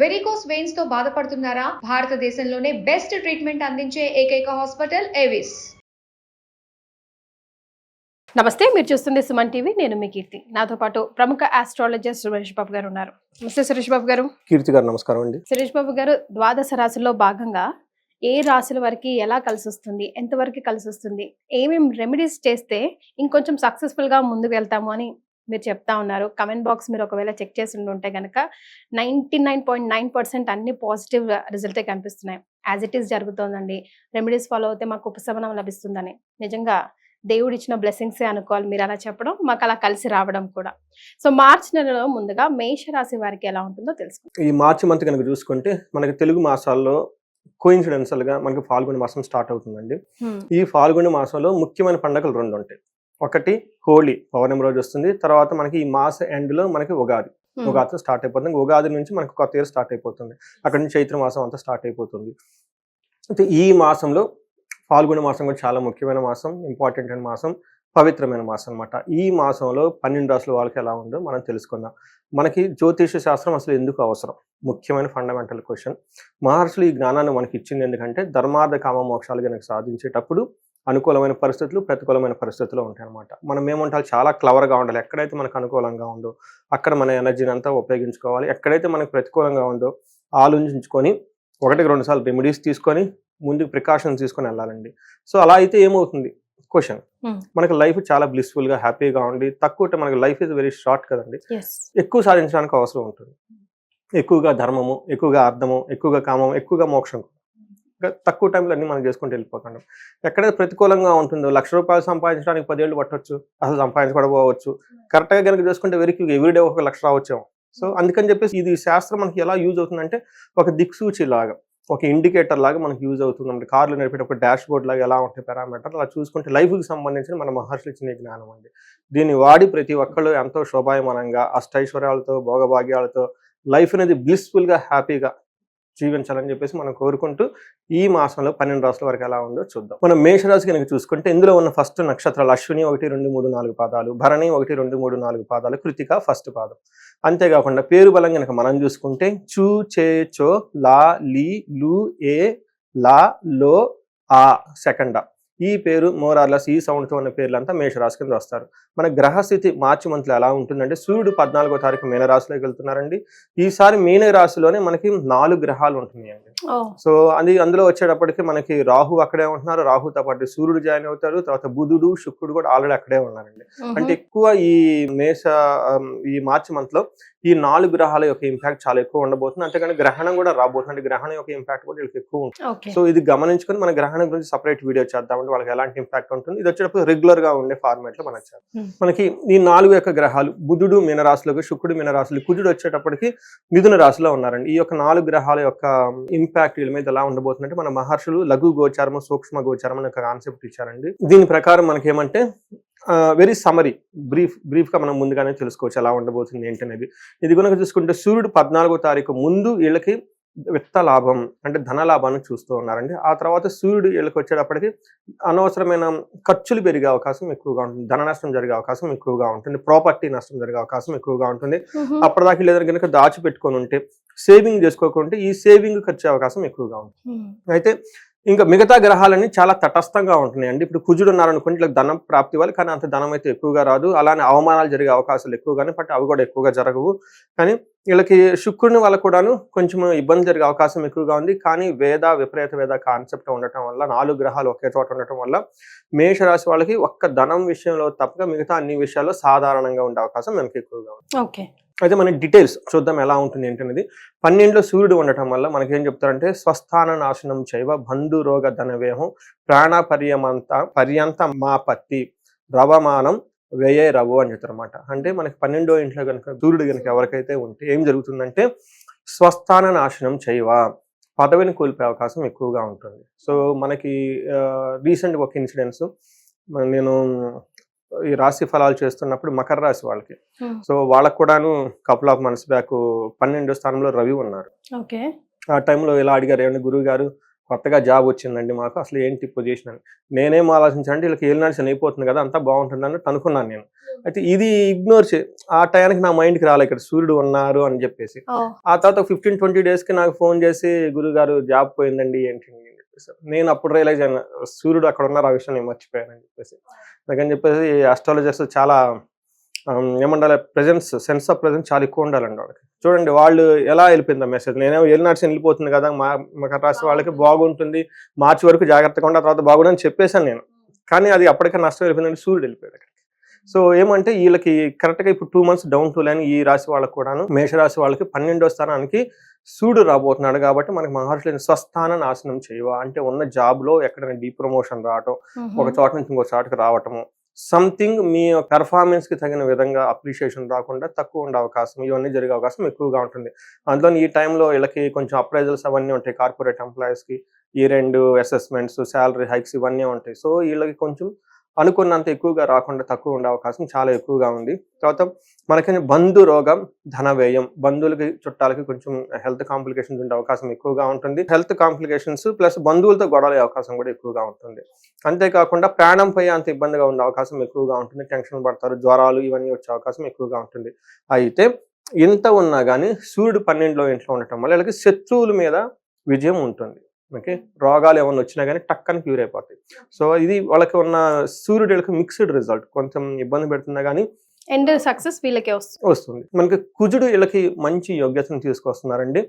Varicose వెయిన్స్తో బాధపడుతున్నారా? భారతదేశంలోనే best treatment అందించే ఏకైక హాస్పిటల్ ఏవిస్ నమస్తే మీరు చూస్తుంది సుమన్ టీవీ. నేను మీ కీర్తి. నాతో పాటు ప్రముఖ ఆస్ట్రాలజర్ సురేష్ బాబు గారు ఉన్నారు. నమస్తే సురేష్ బాబు గారు. కీర్తి గారు నమస్కారం అండి. సురేష్ బాబు గారు ద్వాదశ రాశుల్లో భాగంగా ఏ రాశుల వరకు ఎలా కలిసి వస్తుంది? ఎంతవరకు కలిసి వస్తుంది? ఏమేమి రెమెడీస్ చేస్తే ఇంకొంచెం సక్సెస్ఫుల్గా ముందుకు వెళ్తాము అని మీరు చెప్తా ఉన్నారు. కమెంట్ బాక్స్ మీరు ఒకవేళ చెక్ చేసి ఉంటే కనుక ninety nine point nine percent అన్ని పాజిటివ్ రిజల్టే కనిపిస్తున్నాయి. యాజ్ ఇట్ ఈస్ జరుగుతోందండి. రెమెడీస్ ఫాలో అయితే మాకు ఉపశమనం లభిస్తుందని. నిజంగా దేవుడు ఇచ్చిన బ్లెస్సింగ్సే అనుకోవాలి మీరు అలా చెప్పడం మాకు అలా కలిసి రావడం కూడా. సో మార్చ్ నెలలో ముందుగా మేష రాశి వారికి ఎలా ఉంటుందో తెలుసుకుందాం. ఈ మార్చి మంత్ కనుక చూసుకుంటే మనకి తెలుగు మాసాల్లో కోయిన్సిడెన్షియల్గా మనకి ఫాల్గుణ మాసం స్టార్ట్ అవుతుందండి. ఈ ఫాల్గుణ మాసంలో ముఖ్యమైన పండుగలు రెండు ఉంటాయి ఒకటి హోలీ పౌర్ణమి రోజు వస్తుంది. తర్వాత మనకి ఈ మాస ఎండ్లో మనకి ఉగాది. ఉగాది స్టార్ట్ అయిపోతుంది. ఉగాది నుంచి మనకి కొత్త ఇయర్ స్టార్ట్ అయిపోతుంది. అక్కడ నుంచి చైత్ర మాసం అంతా స్టార్ట్ అయిపోతుంది. అయితే ఈ మాసంలో ఫాల్గుణ మాసం కూడా చాలా ముఖ్యమైన మాసం ఇంపార్టెంట్ అయిన మాసం పవిత్రమైన మాసం అన్నమాట. ఈ మాసంలో పన్నెండు రాసుల వాళ్ళకి ఎలా ఉందో మనం తెలుసుకుందాం. మనకి జ్యోతిష శాస్త్రం అసలు ఎందుకు అవసరం? ముఖ్యమైన ఫండమెంటల్ క్వశ్చన్ మహర్షులు ఈ జ్ఞానాన్ని మనకి ఇచ్చింది ఎందుకంటే ధర్మార్థ కామ మోక్షాలు కనుక సాధించేటప్పుడు అనుకూలమైన పరిస్థితులు ప్రతికూలమైన పరిస్థితులు ఉంటాయి అనమాట మనం ఏముంటాలి చాలా క్లవర్గా ఉండాలి. ఎక్కడైతే మనకు అనుకూలంగా ఉందో అక్కడ మన ఎనర్జీని అంతా ఉపయోగించుకోవాలి. ఎక్కడైతే మనకు ప్రతికూలంగా ఉందో ఆలోచించుకొని ఒకటికి రెండు సార్లు రెమెడీస్ తీసుకొని ముందుకు ప్రికాషన్స్ తీసుకొని వెళ్ళాలండి. సో అలా అయితే ఏమవుతుంది? Question Hmm. మనకి లైఫ్ చాలా blissful గా హ్యాపీగా ఉండి తక్కువ మనకి లైఫ్ ఇస్ వెరీ షార్ట్ కదండి. ఎక్కువ సాధించడానికి అవసరం ఉంటుంది. ఎక్కువగా ధర్మము ఎక్కువగా అర్థము ఎక్కువగా కామము ఎక్కువగా మోక్షం. తక్కువ టైంలో అన్ని మనం చేసుకుంటూ వెళ్ళిపోకుండా ఎక్కడైతే ప్రతికూలంగా ఉంటుందో లక్ష రూపాయలు సంపాదించడానికి పదేళ్ళు పట్టొచ్చు అసలు సంపాదించకపోవచ్చు కరెక్ట్గా కనుక చేసుకుంటే వెరికి ఎవ్రీడే ఒక లక్ష రావచ్చేమో. సో అందుకని చెప్పేసి ఇది శాస్త్రం మనకి ఎలా యూజ్ అవుతుందంటే ఒక దిక్సూచి లాగా ఒక ఇండికేటర్ లాగా మనకి యూజ్ అవుతుంది. అంటే కార్లు నడిపేటప్పుడు డాష్ బోర్డ్ లాగా ఎలా ఉంటాయి పారామీటర్ అలా చూసుకుంటే లైఫ్కి సంబంధించిన మన మహర్షులు ఇచ్చిన జ్ఞానం అండి. దీన్ని వాడి ప్రతి ఒక్కళ్ళు ఎంతో శోభాయమానంగా అష్టైశ్వర్యాలతో భోగభాగ్యాలతో లైఫ్ అనేది బ్లిస్ఫుల్గా గా హ్యాపీగా జీవించాలని చెప్పేసి మనం కోరుకుంటూ ఈ మాసంలో పన్నెండు రాసుల వరకు ఎలా ఉందో చూద్దాం. మనం మేషరాశి కనుక చూసుకుంటే ఇందులో ఉన్న ఫస్ట్ నక్షత్రాలు అశ్విని ఒకటి రెండు మూడు నాలుగు పాదాలు భరణి ఒకటి రెండు మూడు నాలుగు పాదాలు కృతిక ఫస్ట్ పాదం. అంతేకాకుండా పేరు బలం కనుక మనం చూసుకుంటే చూ చే చో లా లీ లు ఏ లా లో ఆ సెకండ్. ఈ పేరు మోరార్లస్ ఈ సౌండ్తో ఉన్న పేర్లంతా మేషరాశి కింద వస్తారు. మన గ్రహస్థితి మార్చి మంత్లో ఎలా ఉంటుందంటే సూర్యుడు పద్నాలుగో తారీఖు మీనరాశిలోకి వెళ్తున్నారండి. ఈసారి మీన రాశిలోనే మనకి నాలుగు గ్రహాలు ఉంటున్నాయండి. సో అది అందులో వచ్చేటప్పటికి మనకి రాహు అక్కడే ఉంటున్నారు. రాహుతో పాటు సూర్యుడు జాయిన్ అవుతారు. తర్వాత బుధుడు శుక్రుడు కూడా ఆల్రెడీ అక్కడే ఉన్నారండి. అంటే ఎక్కువ ఈ మేష ఈ మార్చి మంత్లో ఈ నాలుగు గ్రహాల యొక్క ఇంపాక్ట్ చాలా ఎక్కువ ఉండబోతుంది. అంతేకాని గ్రహణం కూడా రాబోతుంది. గ్రహణం యొక్క ఇంపాక్ట్ కూడా వీళ్ళకి ఎక్కువ ఉంటుంది. సో ఇది గమనించుకొని మన గ్రహణం గురించి సపరేట్ వీడియో చేద్దామంటే వాళ్ళకి ఎలాంటి ఇంపాక్ట్ ఉంటుంది? ఇది వచ్చేటప్పుడు రెగ్యులర్గా ఉండే ఫార్మాట్లో మనకి Hmm. మనకి ఈ నాలుగు యొక్క గ్రహాలు బుధుడు మీనరాశులకు శుక్రుడు మీనరాశులు కుజుడు వచ్చేటప్పటికి మిథున రాశిలో ఉన్నారండి. ఈ యొక్క నాలుగు గ్రహాల యొక్క ఇంపాక్ట్ వీళ్ళ మీద ఎలా ఉండబోతుందంటే మన మహర్షులు లఘు గోచారము సూక్ష్మ గోచారం అనే ఒక కాన్సెప్ట్ ఇచ్చారండి. దీని ప్రకారం మనకి ఏమంటే వెరీ సమరీ బ్రీఫ్ బ్రీఫ్గా మనం ముందుగానే తెలుసుకోవచ్చు ఎలా ఉండబోతుంది ఏంటనేది. ఇది కనుక చూసుకుంటే సూర్యుడు పద్నాలుగో తారీఖు ముందు వీళ్ళకి విత్త లాభం అంటే ధన లాభాన్ని చూస్తూ ఉన్నారండి. ఆ తర్వాత సూర్యుడు వీళ్ళకి వచ్చేటప్పటికి అనవసరమైన ఖర్చులు పెరిగే అవకాశం ఎక్కువగా ఉంటుంది ధన నష్టం జరిగే అవకాశం ఎక్కువగా ఉంటుంది ప్రాపర్టీ నష్టం జరిగే అవకాశం ఎక్కువగా ఉంటుంది. అప్పటిదాకా లేదని కనుక దాచిపెట్టుకొని ఉంటే సేవింగ్ చేసుకోకుంటే ఈ సేవింగ్ ఖర్చు అవకాశం ఎక్కువగా ఉంటుంది. అయితే ఇంకా మిగతా గ్రహాలన్నీ చాలా తటస్థంగా ఉంటున్నాయండి. ఇప్పుడు కుజుడు ఉన్నారనుకోండి ఇట్లా ధనం ప్రాప్తి వాళ్ళు కానీ అంత ధనం అయితే ఎక్కువగా రాదు. అలానే అవమానాలు జరిగే అవకాశాలు ఎక్కువగానే బట్ అవి కూడా ఎక్కువగా జరగవు. కానీ వీళ్ళకి శుక్రుని వల్ల కూడాను కొంచెం ఇబ్బంది జరిగే అవకాశం ఎక్కువగా ఉంది. కానీ వేద విపరీత వేద కాన్సెప్ట్ ఉండటం వల్ల నాలుగు గ్రహాలు ఒకే చోట ఉండటం వల్ల మేషరాశి వాళ్ళకి ఒక్క ధనం విషయంలో తప్పక మిగతా అన్ని విషయాల్లో సాధారణంగా ఉండే అవకాశం మనకి ఎక్కువగా ఉంది. ఓకే. అయితే మన డీటెయిల్స్ చూద్దాం ఎలా ఉంటుంది ఏంటనేది. పన్నెండులో సూర్యుడు ఉండటం వల్ల మనకి ఏం చెప్తారంటే స్వస్థాన నాశనం చైవ బంధు రోగ ధనవేహం ప్రాణ పర్యమంత పర్యంత మా పత్తి రవమానం వ్యయ రవు అని చెప్తారన్నమాట. అంటే మనకి పన్నెండో ఇంట్లో కనుక సూర్యుడు కనుక ఎవరికైతే ఉంటే ఏం జరుగుతుందంటే స్వస్థాన నాశనం చైవ పదవిని కోల్పోయే అవకాశం ఎక్కువగా ఉంటుంది. సో మనకి రీసెంట్ ఒక ఇన్సిడెంట్స్ నేను ఈ రాశి ఫలాలు చేస్తున్నప్పుడు మకర రాశి వాళ్ళకి. సో వాళ్ళకు కూడాను కపుల్ ఆఫ్ మంత్స్ బ్యాక్ పన్నెండో స్థానంలో రవి ఉన్నారు. ఆ టైంలో ఇలా అడిగారు ఏమండి గురువు గారు కొత్తగా జాబ్ వచ్చిందండి మాకు అసలు ఏంటి పొజిషన్ అని? నేనేం ఆలోచించానంటే వీళ్ళకి ఏళ్ళు నడిచి అయిపోతుంది కదా అంతా బాగుంటుంది అన్నట్టు అనుకున్నాను నేను. అయితే ఇది ఇగ్నోర్ చే ఆ టయానికి నా మైండ్కి రాలే ఇక్కడ సూర్యుడు ఉన్నారు అని చెప్పేసి. ఓ ఆ తర్వాత ఫిఫ్టీన్ ట్వంటీ డేస్కి నాకు ఫోన్ చేసి గురుగారు జాబ్ పోయిందండి ఏంటి నేను అప్పుడు రియలైజ్ అయినా సూర్యుడు అక్కడ ఉన్నారు ఆ విషయం నేను మర్చిపోయానని చెప్పేసి. అందుకని చెప్పేసి అస్ట్రాలజర్స్ చాలా ఏమండాలి ప్రెజెన్స్ సెన్స్ ఆఫ్ ప్రెజెన్స్ చాలా ఎక్కువ ఉండాలండి వాళ్ళకి. చూడండి వాళ్ళు ఎలా వెళ్ళిపోయింది మెసేజ్ నేనేమో ఏలినాడ్స్ వెళ్ళిపోతుంది కదా మా మకర రాశి వాళ్ళకి బాగుంటుంది మార్చి వరకు జాగ్రత్తగా ఉండి ఆ తర్వాత బాగుండని చెప్పేశాను నేను. కానీ అది అప్పటికే నష్టం వెళ్ళిపోయిందండి సూర్యుడు వెళ్ళిపోయాడు అక్కడికి. సో ఏమంటే వీళ్ళకి కరెక్ట్గా ఇప్పుడు two months down to line ఈ రాశి వాళ్ళకి కూడాను మేషరాశి వాళ్ళకి పన్నెండో స్థానానికి సూర్యుడు రాబోతున్నాడు కాబట్టి మనకి మహర్షులని స్వస్థాన నాశనం చేయవా? అంటే ఉన్న జాబ్లో ఎక్కడైనా డీ ప్రమోషన్ రావటం ఒక చోట నుంచి ఇంకో చోటకి రావటము సంథింగ్ మీ పెర్ఫార్మెన్స్కి తగిన విధంగా అప్రిషియేషన్ రాకుండా తక్కువ ఉండే అవకాశం ఇవన్నీ జరిగే అవకాశం ఎక్కువగా ఉంటుంది. అందులో ఈ టైంలో వీళ్ళకి కొంచెం అప్రైజల్స్ అవన్నీ ఉంటాయి కార్పొరేట్ ఎంప్లాయీస్కి ఈ రెండు అసెస్మెంట్స్ శాలరీ హైక్స్ ఇవన్నీ ఉంటాయి. సో వీళ్ళకి కొంచెం అనుకున్నంత ఎక్కువగా రాకుండా తక్కువ ఉండే అవకాశం చాలా ఎక్కువగా ఉంది. తర్వాత మనకి బంధు రోగం ధన వ్యయం బంధువులకి చుట్టాలకి కొంచెం హెల్త్ కాంప్లికేషన్స్ ఉండే అవకాశం ఎక్కువగా ఉంటుంది. హెల్త్ కాంప్లికేషన్స్ ప్లస్ బంధువులతో గొడవలే అవకాశం కూడా ఎక్కువగా ఉంటుంది. అంతేకాకుండా ప్రాణంపై అంత ఇబ్బందిగా ఉండే అవకాశం ఎక్కువగా ఉంటుంది. టెన్షన్ పడతారు జ్వరాలు ఇవన్నీ వచ్చే అవకాశం ఎక్కువగా ఉంటుంది. అయితే ఇంత ఉన్నా కానీ సూర్యుడు పన్నెండులో ఇంట్లో ఉండటం వల్ల వీళ్ళకి శత్రువుల మీద విజయం ఉంటుంది. ఓకే? రోగాలు ఏమైనా వచ్చినా కానీ టక్కని క్యూర్ అయిపోతాయి. సో ఇది వాళ్ళకి ఉన్న సూర్యుడు మిక్స్డ్ రిజల్ట్. కొంచెం ఇబ్బంది పెడుతున్నా కానీ ఎండ్ సక్సెస్ వీళ్ళకే వస్తుంది. వస్తుంది. మనకి కుజుడు వీళ్ళకి మంచి యోగ్యతను తీసుకొస్తున్నారండి.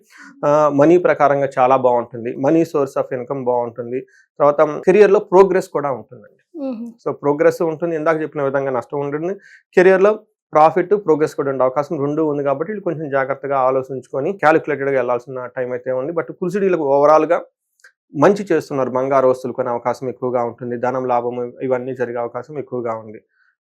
మనీ ప్రకారంగా చాలా బాగుంటుంది. మనీ సోర్స్ ఆఫ్ ఇన్కమ్ బాగుంటుంది. తర్వాత కెరియర్లో ప్రోగ్రెస్ కూడా ఉంటుందండి. మ్మ్. సో ప్రోగ్రెస్ ఉంటుంది. ఇందాక చెప్పిన విధంగా నష్టం ఉంటుంది. కెరియర్లో ప్రాఫిట్ ప్రోగ్రెస్ కూడా ఉండే అవకాశం రెండు ఉంది కాబట్టి వీళ్ళు కొంచెం జాగ్రత్తగా ఆలోచించుకొని క్యాలిక్యులేటెడ్గా వెళ్ళాల్సిన టైం అయితే ఉంది. బట్ కుజుడు వీళ్ళకి ఓవరాల్గా మంచి చేస్తున్నారు. బంగారు వస్తువులు కొనే అవకాశం ఎక్కువగా ఉంటుంది. ధనం లాభం ఇవన్నీ జరిగే అవకాశం ఎక్కువగా ఉంది.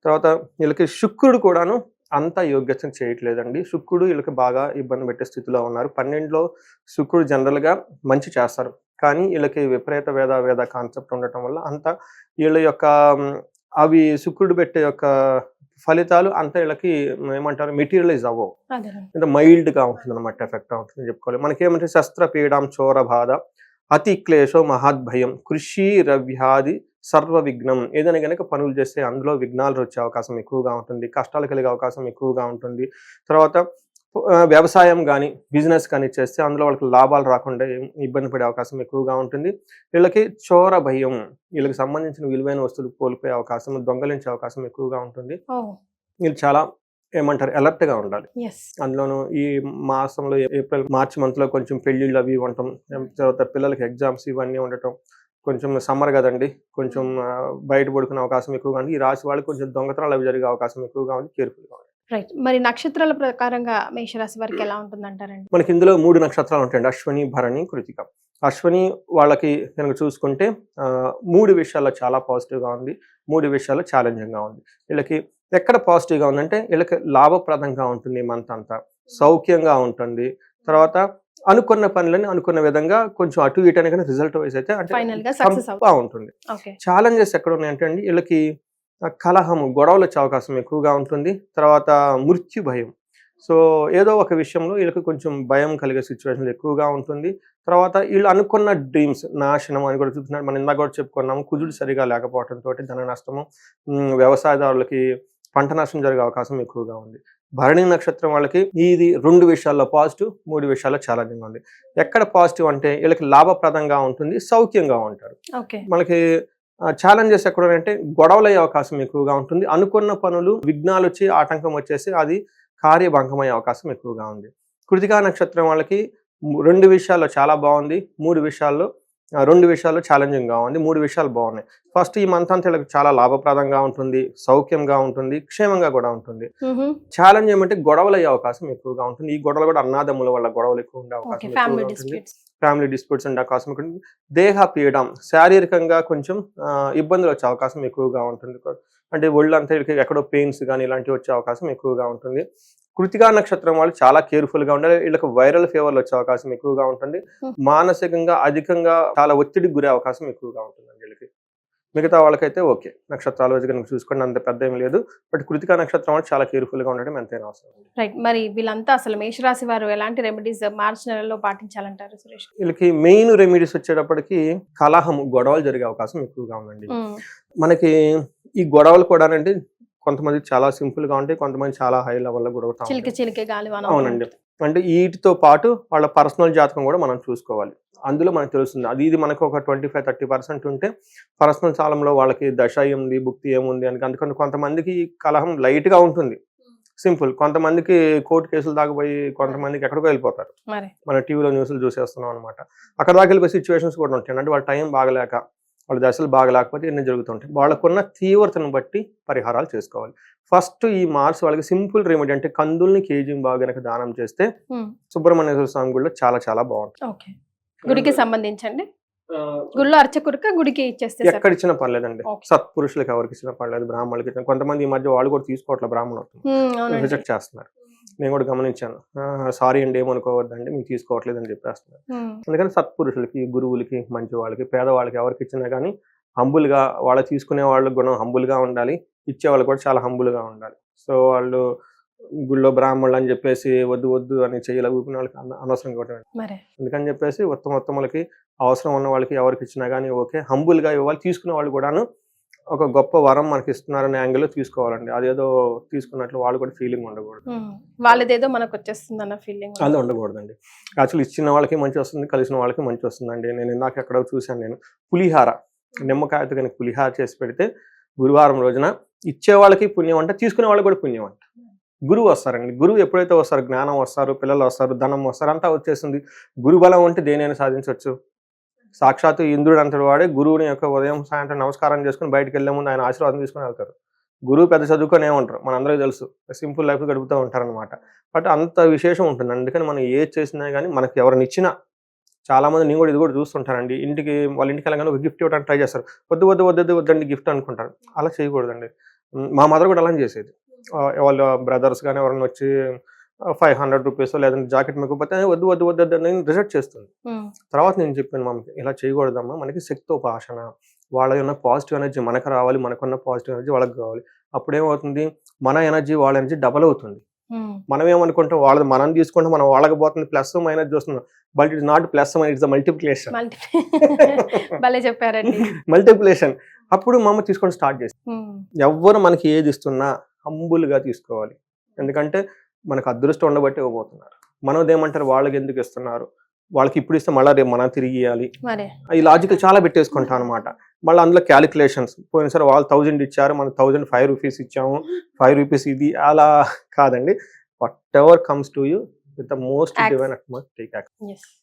తర్వాత వీళ్ళకి శుక్రుడు కూడాను అంత యోగ్యతను చేయట్లేదండి. శుక్రుడు వీళ్ళకి బాగా ఇబ్బంది పెట్టే స్థితిలో ఉన్నారు. పన్నెండులో శుక్రుడు జనరల్గా మంచి చేస్తారు. కానీ వీళ్ళకి విపరీత వేద వేద కాన్సెప్ట్ ఉండటం వల్ల అంత వీళ్ళ యొక్క అవి శుక్రుడు పెట్టే యొక్క ఫలితాలు అంత వీళ్ళకి ఏమంటారు? మెటీరియలైజ్ అవ్వవు. అంటే మైల్డ్గా ఉంటుంది అనమాట ఎఫెక్ట్ ఉంటుంది చెప్పుకోవాలి. మనకి ఏమంటే శస్త్ర పీడాం చోర బాధ అతి క్లేశో మహాద్భయం కృషి రవ్యాధి సర్వ విఘ్నం ఏదైనా కనుక పనులు చేస్తే అందులో విఘ్నాలు వచ్చే అవకాశం ఎక్కువగా ఉంటుంది కష్టాలు కలిగే అవకాశం ఎక్కువగా ఉంటుంది. తర్వాత వ్యవసాయం కానీ బిజినెస్ కానీ చేస్తే అందులో వాళ్ళకి లాభాలు రాకుండా ఇబ్బంది పడే అవకాశం ఎక్కువగా ఉంటుంది. వీళ్ళకి చోర భయం వీళ్ళకి సంబంధించిన విలువైన వస్తువులు కోల్పోయే అవకాశం దొంగలించే అవకాశం ఎక్కువగా ఉంటుంది. వీళ్ళు చాలా ఏమంటారు alert గా ఉండాలి అందులోనూ ఈ మాసంలో ఏప్రిల్ మార్చి మంత్లో కొంచెం పెళ్ళిళ్ళు అవి ఉండటం తర్వాత పిల్లలకి ఎగ్జామ్స్ ఇవన్నీ ఉండటం కొంచెం సమ్మర్ కదండి కొంచెం బయట పడుకునే అవకాశం ఎక్కువగా ఉంది ఈ రాశి వాళ్ళకి కొంచెం దొంగతనాలు అవి జరిగే అవకాశం ఎక్కువగా ఉంది కేర్ఫుల్గా ఉంది రైట్ మరి నక్షత్రాల ప్రకారంగా మేషరాశి వారికి ఎలా ఉంటుందంటారండి? మనకి ఇందులో మూడు నక్షత్రాలు ఉంటాయండి అశ్వని భరణి కృతిక. అశ్వని వాళ్ళకి కనుక చూసుకుంటే మూడు విషయాల్లో చాలా పాజిటివ్గా ఉంది మూడు విషయాల్లో ఛాలెంజింగ్గా ఉంది. వీళ్ళకి ఎక్కడ పాజిటివ్గా ఉందంటే వీళ్ళకి లాభప్రదంగా ఉంటుంది మంత్ అంతా. సౌఖ్యంగా ఉంటుంది. తర్వాత అనుకున్న పనులని అనుకున్న విధంగా కొంచెం అటు ఇటు అని రిజల్ట్ వైజ్ అయితే అంటే. బాగుంటుంది ఛాలెంజెస్ ఎక్కడ ఉన్నాయంటే అండి వీళ్ళకి కలహము గొడవలు వచ్చే అవకాశం ఎక్కువగా ఉంటుంది. తర్వాత మృత్యు భయం. సో ఏదో ఒక విషయంలో వీళ్ళకి కొంచెం భయం కలిగే సిచ్యువేషన్ ఎక్కువగా ఉంటుంది. తర్వాత వీళ్ళు అనుకున్న డ్రీమ్స్ నాశనం అని కూడా చూస్తున్నారు మనం ఇందాక కూడా చెప్పుకున్నాము కుజుడు సరిగా లేకపోవడంతో ధన నష్టము వ్యవసాయదారులకి పంట నష్టం జరిగే అవకాశం ఎక్కువగా ఉంది. భరణి నక్షత్రం వాళ్ళకి ఇది రెండు విషయాల్లో పాజిటివ్ మూడు విషయాల్లో ఛాలెంజింగ్ ఉంది. ఎక్కడ పాజిటివ్ అంటే వీళ్ళకి లాభప్రదంగా ఉంటుంది సౌఖ్యంగా ఉంటారు. మనకి ఛాలెంజెస్ ఎక్కడ ఉన్నాయంటే గొడవలు అయ్యే అవకాశం ఎక్కువగా ఉంటుంది. అనుకున్న పనులు విఘ్నాలు వచ్చి ఆటంకం వచ్చేసి అది కార్యభంగమయ్యే అవకాశం ఎక్కువగా ఉంది. కృతికా నక్షత్రం వాళ్ళకి రెండు విషయాల్లో చాలా బాగుంది మూడు విషయాల్లో రెండు విషయాల్లో ఛాలెంజింగ్గా ఉంది మూడు విషయాలు బాగున్నాయి. ఫస్ట్ ఈ మంత్ అంతా వీళ్ళకి చాలా లాభప్రదంగా ఉంటుంది సౌఖ్యంగా ఉంటుంది క్షేమంగా కూడా ఉంటుంది. ఛాలెంజ్ ఏమంటే గొడవలు అయ్యే అవకాశం ఎక్కువగా ఉంటుంది. ఈ గొడవలు కూడా అన్నాదమ్ముల వల్ల గొడవలు ఎక్కువ ఉండే అవకాశం ఉంటుంది. డిస్ప్యూట్స్ ఫ్యామిలీ డిస్ప్యూట్స్ ఉండే అవకాశం ఉంటుంది. దేహ పీడం శారీరకంగా కొంచెం ఇబ్బందులు వచ్చే అవకాశం ఎక్కువగా ఉంటుంది. అంటే ఒళ్ళంతా వీళ్ళకి ఎక్కడో పెయిన్స్ కానీ ఇలాంటివి వచ్చే అవకాశం ఎక్కువగా ఉంటుంది. కృతికా నక్షత్రం వాళ్ళు చాలా కేర్ఫుల్గా ఉండాలి. వీళ్ళకి వైరల్ ఫీవర్లు వచ్చే అవకాశం ఎక్కువగా ఉంటుంది. మానసికంగా అధికంగా చాలా ఒత్తిడికి గురే అవకాశం ఎక్కువగా ఉంటుంది వీళ్ళకి. మిగతా వాళ్ళకైతే ఓకే. నక్షత్రాల కనుక చూసుకోండి అంత పెద్ద ఏం లేదు. బట్ కృతికా నక్షత్రం అంటే చాలా కేర్ఫుల్గా ఉండడం ఎంతైనా అవసరం. రైట్. మరి వీళ్ళంతా అసలు మేషరాశి వారు ఎలాంటి రెమెడీస్ మార్చి నెలలో పాటించాలంటారు సురేష్? వీళ్ళకి మెయిన్ రెమెడీస్ వచ్చేటప్పటికి కలహము గొడవలు జరిగే అవకాశం ఎక్కువగా ఉందండి. మనకి ఈ గొడవలు కూడా అంటే కొంతమంది చాలా సింపుల్గా ఉంటాయి కొంతమంది చాలా హై లెవెల్లో గొడవ చిలికి చిలికి గాలి వాన అవునండి. అంటే వీటితో పాటు వాళ్ళ పర్సనల్ జాతకం కూడా మనం చూసుకోవాలి. అందులో మనకు తెలుస్తుంది. అది ఇది మనకు ఒక ట్వంటీ ఫైవ్ థర్టీ పర్సెంట్ ఉంటే పర్సనల్ కాలంలో వాళ్ళకి దశ ఏముంది భుక్తి ఏముంది అని అందుకని కొంతమందికి కలహం లైట్గా ఉంటుంది. సింపుల్. కొంతమందికి కోర్టు కేసులు దాకా పోయి కొంతమందికి ఎక్కడికో వెళ్ళిపోతారు. మన టీవీలో న్యూస్లు చూసేస్తున్నాం అనమాట అక్కడ దాకా వెళ్ళిపోయి సిచ్యువేషన్స్ కూడా ఉంటాయి. అంటే వాళ్ళ టైం బాగలేక వాళ్ళ దశలు బాగలేకపోతే ఎన్ని జరుగుతుంటాయి? వాళ్ళకున్న తీవ్రతను బట్టి పరిహారాలు చేసుకోవాలి. ఫస్ట్ ఈ మార్క్స్ వాళ్ళకి సింపుల్ రెమెడీ అంటే కందుల్ని కేజీ బాగా గనక దానం చేస్తే సుబ్రహ్మణ్యేశ్వర స్వామి గుడిలో చాలా చాలా బాగుంటుంది. గుడికి సంబంధించండి. గుడిలో అర్చకుడిక గుడికి ఇచ్చేస్తే ఎక్కడ ఇచ్చినా పర్లేదండి. సత్పురుషులకు ఎవరికి ఇచ్చినా పర్లేదు బ్రాహ్మణులకి ఇచ్చినా. కొంతమంది ఈ మధ్య వాళ్ళు కూడా తీసుకోవట్లేదు బ్రాహ్మణులు రిజెక్ట్ చేస్తున్నారు. నేను కూడా గమనించాను. సారీ అండి ఏమనుకోవద్దండి మీకు తీసుకోవట్లేదు అని చెప్పేస్తున్నారు అందుకని సత్పురుషులకి గురువులకి మంచి వాళ్ళకి పేదవాళ్ళకి ఎవరికి ఇచ్చినా కానీ హంబుల్గా వాళ్ళ తీసుకునే వాళ్ళ గుణం హంబుల్గా ఉండాలి. ఇచ్చే వాళ్ళు కూడా చాలా హంబుల్గా ఉండాలి. సో వాళ్ళు గుళ్ళో బ్రాహ్మణులు అని చెప్పేసి వద్దు వద్దు అని చేయలే ఊపిన వాళ్ళకి అన- అనవసరం కూడా అందుకని చెప్పేసి ఉత్తమ ఉత్తములకి అవసరం ఉన్న వాళ్ళకి ఎవరికి ఇచ్చినా కానీ ఓకే హంబుల్గా ఇవ్వాలి. తీసుకునే వాళ్ళు కూడాను ఒక గొప్ప వరం మనకి ఇస్తున్నారనే యాంగిల్లో తీసుకోవాలండి. అదేదో తీసుకున్నట్లు వాళ్ళు కూడా ఫీలింగ్ ఉండకూడదు. వాళ్ళదేదో మనకు వచ్చేస్తుంది అన్న ఫీలింగ్ అలా ఉండకూడదండి. యాక్చువల్ ఇచ్చిన వాళ్ళకి మంచి వస్తుంది కలిసిన వాళ్ళకి మంచి వస్తుందండి. నేను ఇందాక ఎక్కడో చూశాను నేను. పులిహార నిమ్మకాయతో కనుక పులిహార చేసి పెడితే గురువారం రోజున ఇచ్చే వాళ్ళకి పుణ్యం అంట తీసుకునే వాళ్ళకి కూడా పుణ్యం అంట. గురువు వస్తారండి. గురువు ఎప్పుడైతే వస్తారు జ్ఞానం వస్తారు పిల్లలు వస్తారు ధనం వస్తారు అంతా వచ్చేస్తుంది. గురుబలం ఉంటే దేనైనా సాధించవచ్చు. సాక్షాత్తు ఇంద్రుడు అంతటి వాడే గురువుని యొక్క ఉదయం సాయంత్రం నమస్కారం చేసుకుని బయటకు వెళ్ళే ముందు ఆయన ఆశీర్వాదం తీసుకుని వెళ్తారు. గురువు పెద్ద చదువుకునే ఉంటారు మనందరికీ తెలుసు. సింపుల్ లైఫ్ గడుపుతూ ఉంటారనమాట బట్ అంత విశేషం ఉంటుంది. అందుకని మనం ఏది చేసినా కానీ మనకి ఎవరిని ఇచ్చినా చాలా నేను కూడా ఇది కూడా చూస్తుంటానండి. ఇంటికి వాళ్ళ ఇంటికి వెళ్ళగానే ఒక గిఫ్ట్ ఇవ్వడానికి ట్రై చేస్తారు. వద్దు వద్దు వద్దు వద్దండి గిఫ్ట్ అనుకుంటారు. అలా చేయకూడదండి. మా మదర్ కూడా అలా చేసేది. వాళ్ళ బ్రదర్స్ కానీ ఎవరైనా వచ్చి ఫైవ్ హండ్రెడ్ రూపీస్ లేదంటే జాకెట్ మీకు పోతే వద్దు వద్దు వద్దు వద్దు అని రిజెక్ట్ చేస్తుంది. ఉమ్, తర్వాత నేను చెప్పాను మమ్మకి ఇలా చేయకూడదమ్మా మనకి శక్తోపాసన వాళ్ళ ఉన్న పాజిటివ్ ఎనర్జీ మనకు రావాలి మనకున్న పాజిటివ్ ఎనర్జీ వాళ్ళకి కావాలి. అప్పుడేమవుతుంది మన ఎనర్జీ వాళ్ళ ఎనర్జీ డబల్ అవుతుంది. ఉమ్, మనం ఏమనుకుంటాం? వాళ్ళది మనం తీసుకుంటే మనం వాళ్ళకి పోతుంది ప్లస్ మైనస్ చూస్తున్నాం. But it's not plus it's multiplication చెప్పారండి. మల్టిప్లికేషన్ అప్పుడు మా అమ్మ తీసుకొని స్టార్ట్ చేసి ఉమ్, ఎవ్వరు మనకి ఏది ఇస్తున్నా హంబుల్గా తీసుకోవాలి. ఎందుకంటే మనకు అదృష్టం ఉండబట్టి ఇవ్వబోతున్నారు మనం ఏమంటారు వాళ్ళకి ఎందుకు ఇస్తున్నారు? వాళ్ళకి ఇప్పుడు ఇస్తే మళ్ళీ రేపు మనం తిరిగి ఇవ్వాలి ఈ లాజికల్ చాలా పెట్టేసుకుంటాం అనమాట మళ్ళీ అందులో క్యాలిక్యులేషన్స్. పోయినసారి వాళ్ళు థౌజండ్ ఇచ్చారు మనం థౌజండ్ ఫైవ్ రూపీస్ ఇచ్చాము. ఫైవ్ రూపీస్ ఇది అలా కాదండి. Whatever comes to you with the most. Divine atmosphere take act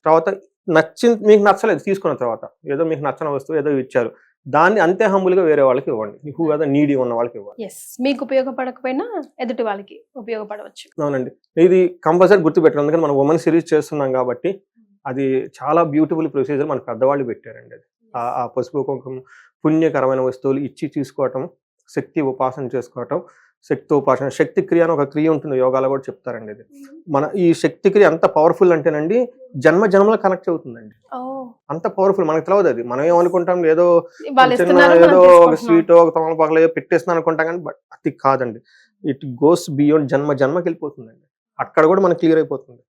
తర్వాత నచ్చింది మీకు నచ్చలేదు తీసుకున్న తర్వాత. ఏదో మీకు నచ్చని వస్తువు ఏదో ఇచ్చారు. దాన్ని అంతే హంబుల్గా వేరే వాళ్ళకి ఇవ్వండి. హూ ఏదో నీడీ ఉన్న వాళ్ళకి ఇవ్వండి. ఎస్ మీకు ఉపయోగపడకపోయినా ఎదుటి వాళ్ళకి ఉపయోగపడవచ్చు. అవునండి. ఇది కంపల్సరీ గుర్తుపెట్టాలి ఎందుకంటే మనం ఉమెన్ సిరీస్ చేస్తున్నాం కాబట్టి అది చాలా బ్యూటిఫుల్ ప్రొసీజర్ మన పెద్దవాళ్ళు పెట్టారండి అది. ఆ- ఆ పసుపు కుంకుమ పుణ్యకరమైన వస్తువులు ఇచ్చి తీసుకోవటం శక్తి ఉపాసన చేసుకోవటం శక్తి ఉపాసన శక్తి క్రియ అని ఒక క్రియ ఉంటుంది యోగాలో కూడా చెప్తారండి ఇది. మన ఈ శక్తి క్రియ ఎంత పవర్ఫుల్ అంటేనండి జన్మ జన్మలో కనెక్ట్ అవుతుందండి. అంత పవర్ఫుల్ మనకు తెలియదు అది. మనం ఏమనుకుంటాం ఏదో ఏదో ఒక. స్వీట్ ఒక తమలపాకులు ఏదో పెట్టేస్తున్నాను అనుకుంటాం కానీ బట్ అది కాదండి. ఇట్ గోస్ బియాండ్ జన్మ జన్మకి వెళ్ళిపోతుందండి. అక్కడ కూడా మనకి క్లియర్ అయిపోతుంది.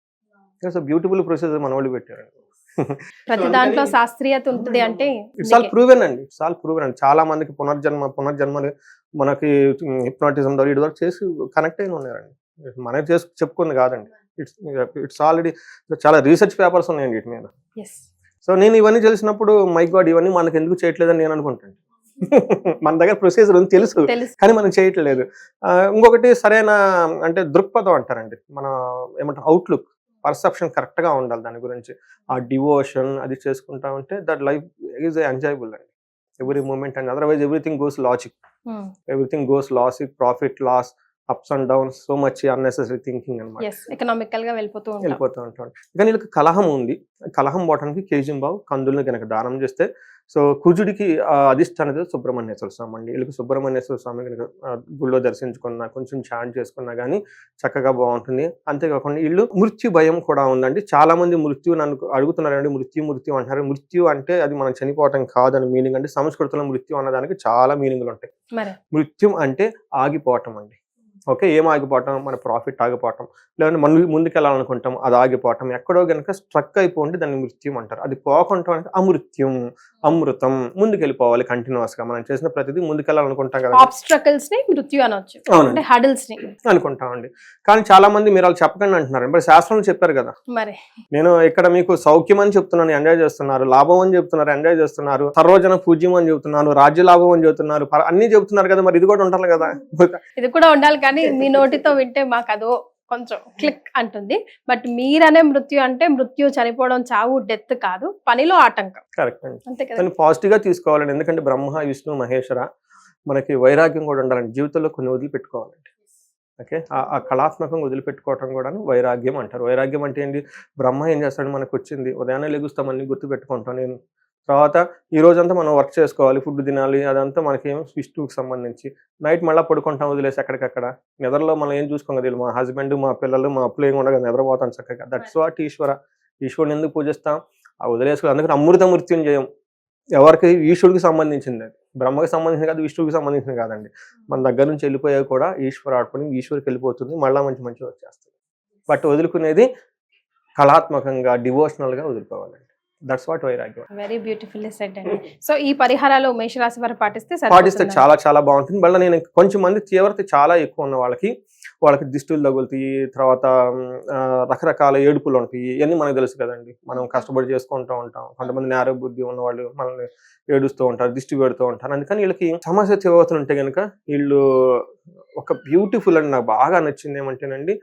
సో బ్యూటిఫుల్ ప్రొసీజర్ మన వాళ్ళు పెట్టారండి. ప్రతి దాంట్లో శాస్త్రీయత ఉంటుంది అంటే ఇట్స్ ఆల్ ప్రూవెన్ అండి. ఇట్స్ ఆల్ ప్రూవెన్ అండి. చాలా మందికి పునర్జన్మ పునర్జన్మలు మనకి హిప్నాటిజం ద్వారా ఇటు వరకు చేసి కనెక్ట్ అయిన ఉన్నారండి. మనకి చేసి చెప్పుకుంది కాదండి. ఇట్స్ ఇట్స్ ఆల్రెడీ చాలా రీసెర్చ్ పేపర్స్ ఉన్నాయండి వీటి మీద. సో నేను ఇవన్నీ తెలిసినప్పుడు మై గాడ్ ఇవన్నీ మనకు ఎందుకు చేయట్లేదని నేను అనుకుంటాను. మన దగ్గర ప్రొసీజర్ ఉంది తెలుసు. కానీ మనం చేయట్లేదు. ఇంకొకటి సరైన అంటే దృక్పథం అంటారండి. మన ఏమంటారు అవుట్లుక్ పర్సెప్షన్ కరెక్ట్గా ఉండాలి దాని గురించి. ఆ డివోషన్ అది చేసుకుంటా ఉంటే దట్ లైఫ్ ఈజ్ ఎంజాయబుల్ అండి. Every moment and otherwise everything goes logic um, everything goes logic profit loss ups and downs so much unnecessary thinking అనమాట ఎస్ ఎకనామికల్గా వెళ్ళిపోతూ ఉంటాం. వెళ్ళిపోతూ వీళ్ళకి కలహం ఉంది. కలహం పోవడానికి కేజింబావు కందులను కనుక దానం చేస్తే సో కుజుడికి ఆ, అధిష్టానది సుబ్రహ్మణ్యేశ్వర స్వామి అండి. వీళ్ళకి సుబ్రహ్మణ్యేశ్వర స్వామి కనుక గుళ్ళో దర్శించుకున్నా కొంచెం చాంట్ చేసుకున్నా కానీ చక్కగా బాగుంటుంది. అంతేకాకుండా వీళ్ళు మృత్యు భయం కూడా ఉందండి. చాలా మంది మృత్యు నన్ను అడుగుతున్నారండి మృత్యు మృత్యు అంటారు మృత్యు అంటే అది మనం చనిపోవటం కాదని మీనింగ్ అంటే సంస్కృతంలో మృత్యు అన్నదానికి చాలా మీనింగ్లు ఉంటాయి. మరి? మృత్యం అంటే ఆగిపోవటం అండి. ఓకే ఏం ఆగిపోవటం? మన ప్రాఫిట్ ఆగిపోవటం. లేదంటే మనం ముందుకెళ్ళాలనుకుంటాం అది ఆగిపోవటం. ఎక్కడో కనుక స్ట్రక్ అయిపోండి దాన్ని మృత్యం అంటారు. అది పోకుండా అంటే అమృత్యం అమృతం. ముందుకెళ్ళిపోవాలి కంటిన్యూస్గా మనం చేసిన ప్రతిదీ ముందుకెళ్ళాలనుకుంటాం కదా. ఆబ్స్ట్రకల్స్ని మృత్యు అనొచ్చు. అవునండి. హడిల్స్ని అనుకుంటామండి. కానీ చాలా మంది మీరు అలా చెప్పకండి అంటున్నారు. మరి శాస్త్రంలో చెప్పారు కదా. మరి. నేను ఇక్కడ మీకు సౌఖ్యం అని చెప్తున్నాను ఎంజాయ్ చేస్తున్నారు. లాభం అని చెప్తున్నారు ఎంజాయ్ చేస్తున్నారు. సర్వజన పూజ్యం అని చెప్తున్నాను రాజ్య లాభం అని చెప్తున్నారు. అన్ని చెప్తున్నారు కదా మరి ఇది కూడా ఉండాలి కదా. ఇది కూడా ఉండాలి కానీ మీ నోటితో వింటే మాకు అదో కొంచెం క్లిక్ అంటుంది. బట్ మీరనే మృత్యు అంటే మృత్యు చనిపోవడం చావు డెత్ కాదు. పనిలో ఆటంకం. కరెక్ట్ అండి. అంతే కదా? పాజిటివ్గా తీసుకోవాలండి. ఎందుకంటే బ్రహ్మ విష్ణు మహేశ్వర మనకి వైరాగ్యం కూడా ఉండాలండి. జీవితంలో కొన్ని వదిలిపెట్టుకోవాలండి. ఓకే? ఆ- కళాత్మకంగా వదిలిపెట్టుకోవటం కూడా వైరాగ్యం అంటారు. వైరాగ్యం అంటే ఏంటి? బ్రహ్మ ఏం చేస్తాడు మనకు వచ్చింది ఉదయాన్నే లెగుస్తాం అన్ని గుర్తు పెట్టుకుంటాం నేను తర్వాత ఈ రోజంతా మనం వర్క్ చేసుకోవాలి ఫుడ్ తినాలి అదంతా మనకేం విష్ణువుకి సంబంధించి. నైట్ మళ్ళీ పడుకుంటాం వదిలేసి ఎక్కడికక్కడ. నిద్రలో మనం ఏం చూసుకోం కదా మా హస్బెండ్ మా పిల్లలు మా అప్పులు ఏం ఉండగా నిద్రపోతాం చక్కగా. That's what Ishwara. ఈశ్వరుని ఎందుకు పూజిస్తాం? ఆ వదిలేసుకో. అందుకని అమృత మృత్యుంజయం ఎవరికి? ఈశ్వరుడికి సంబంధించింది అది. బ్రహ్మకి సంబంధించింది కాదు విష్ణువుకి సంబంధించింది కాదండి. మన దగ్గర నుంచి వెళ్ళిపోయాక కూడా ఈశ్వర ఆడుకొని ఈశ్వరికి వెళ్ళిపోతుంది. మళ్ళీ మంచి మంచి వచ్చేస్తుంది బట్ వదులుకునేది కళాత్మకంగా డివోషనల్గా వదులుకోవాలండి. దట్స్ వాట్ వైరాగ్యం వెరీ బ్యూటిఫుల్లీ సెట్ అండి సో ఈ పరిహారాలు మేషరాశి వారు పాటిస్తే పాటిస్తే? చాలా చాలా బాగుంటుంది. మళ్ళీ నేను కొంచెం మంది తీవ్రత చాలా ఎక్కువ ఉన్న వాళ్ళకి వాళ్ళకి దిష్టులు తగులుతాయి తర్వాత రకరకాల ఏడుపులు ఉంటాయి. ఇవన్నీ మనకు తెలుసు కదండి. మనం కష్టపడి చేసుకుంటూ ఉంటాం. కొంతమంది నేర బుద్ధి ఉన్న వాళ్ళు మనల్ని ఏడుస్తూ ఉంటారు దిష్టి పెడుతూ ఉంటారు. అందుకని వీళ్ళకి సమస్య తీవ్రతలు ఉంటే కనుక వీళ్ళు ఒక బ్యూటిఫుల్ అండి నాకు బాగా నచ్చింది ఏమంటేనండి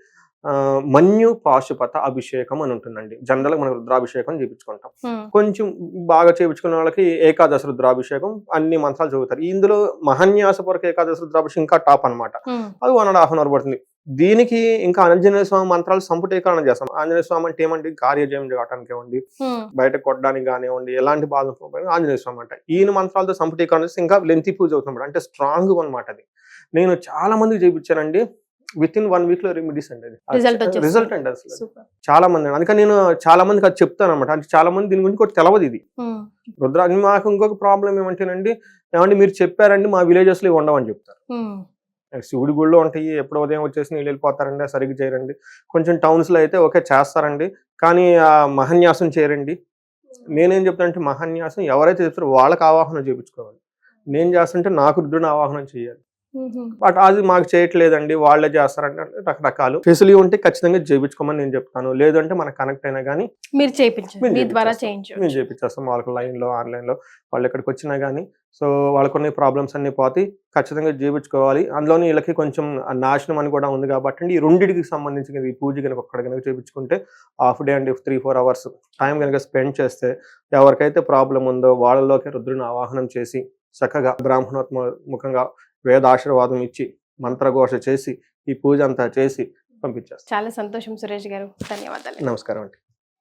మన్యు పాశుపత అభిషేకం అని ఉంటుందండి. జనరల్గా మనం రుద్రాభిషేకం చేయించుకుంటాం. కొంచెం బాగా చేయించుకున్న వాళ్ళకి ఏకాదశ రుద్రాభిషేకం అన్ని మంత్రాలు చదువుతారు. ఇందులో మహన్యాసపూర్వక ఏకాదశ రుద్రాభిషేకం ఇంకా టాప్ అన్నమాట. Hmm. అది one and half an hour పడుతుంది. దీనికి ఇంకా ఆంజనేయ స్వామి మంత్రాలు సంపుటీకరణ చేస్తాం. ఆంజనేయ స్వామి అంటే ఏమండి? కార్యజయం చేయడానికి ఇవ్వండి. బయట కొట్టడానికి కానివ్వండి ఎలాంటి బాధ ఆంజనేయ స్వామి అంటే. ఈయన మంత్రాలతో సంపుటీకరణ చేస్తే ఇంకా లెంతి పూజ అవుతుంది అంటే స్ట్రాంగ్ అనమాట అది. నేను చాలా మందికి చేయించానండి విత్ ఇన్ వన్ వీక్లో రెమెడీస్ అండి వచ్చేస్తుంది. రిజల్ట్ అండి అసలు. చాలా మంది అందుకని నేను చాలా మందికి అది చెప్తాను అనమాట అంటే చాలా మంది దీని గురించి కూడా తెలవదు ఇది Hmm. రుద్ర మాకు ఇంకొక ప్రాబ్లం ఏమంటేనండి ఏమంటే మీరు చెప్పారండి మా విలేజెస్లో ఉండవని చెప్తారు Hmm. శివుడి గుళ్ళో ఉంటాయి ఎప్పుడు ఉదయం వచ్చేసి నీళ్ళు వెళ్ళిపోతారండి సరిగ్గా చేయరండి కొంచెం టౌన్స్లో అయితే ఓకే చేస్తారండి కానీ ఆ మహన్యాసం చేయరండి నేనేం చెప్తానంటే మహన్యాసం ఎవరైతే చెప్తారో వాళ్ళకి ఆవాహన చేయించుకోవాలి నేను చేస్తుంటే నాకు రుద్రుని ఆవాహనం చేయాలి. బట్ అది మాకు చేయట్లేదండి వాళ్ళే చేస్తారంటే రకరకాలు. ఫెసిలిటీ ఉంటే ఖచ్చితంగా చేయించుకోమని నేను చెప్తాను. లేదంటే మనకు కనెక్ట్ అయినా కానీ మీరు చేయించు మీరు మీ ద్వారా చేయించేస్తాం. చేయించు. మేము చేపించేస్తాం వాళ్ళకి లైన్లో ఆన్లైన్లో వాళ్ళు ఎక్కడికి వచ్చినా కానీ సో వాళ్ళకు కొన్ని ప్రాబ్లమ్స్ అన్ని పోతే ఖచ్చితంగా చేయించుకోవాలి అందులోని వీళ్ళకి కొంచెం నాశనం అని కూడా ఉంది కాబట్టి ఈ రెండింటికి సంబంధించిన ఈ పూజ కనుక ఒక్కడ కనుక చేయించుకుంటే half day and three four hours time కనుక స్పెండ్ చేస్తే ఎవరికైతే ప్రాబ్లం ఉందో వాళ్ళలోకి రుద్రుని ఆవాహనం చేసి చక్కగా బ్రాహ్మణోత్మ ముఖంగా వేదాశీర్వాదం ఇచ్చి మంత్రఘోష చేసి ఈ పూజ అంతా చేసి పంపించేస్తాం. చాలా సంతోషం సురేష్ గారు. ధన్యవాదాలు. నమస్కారం అండి.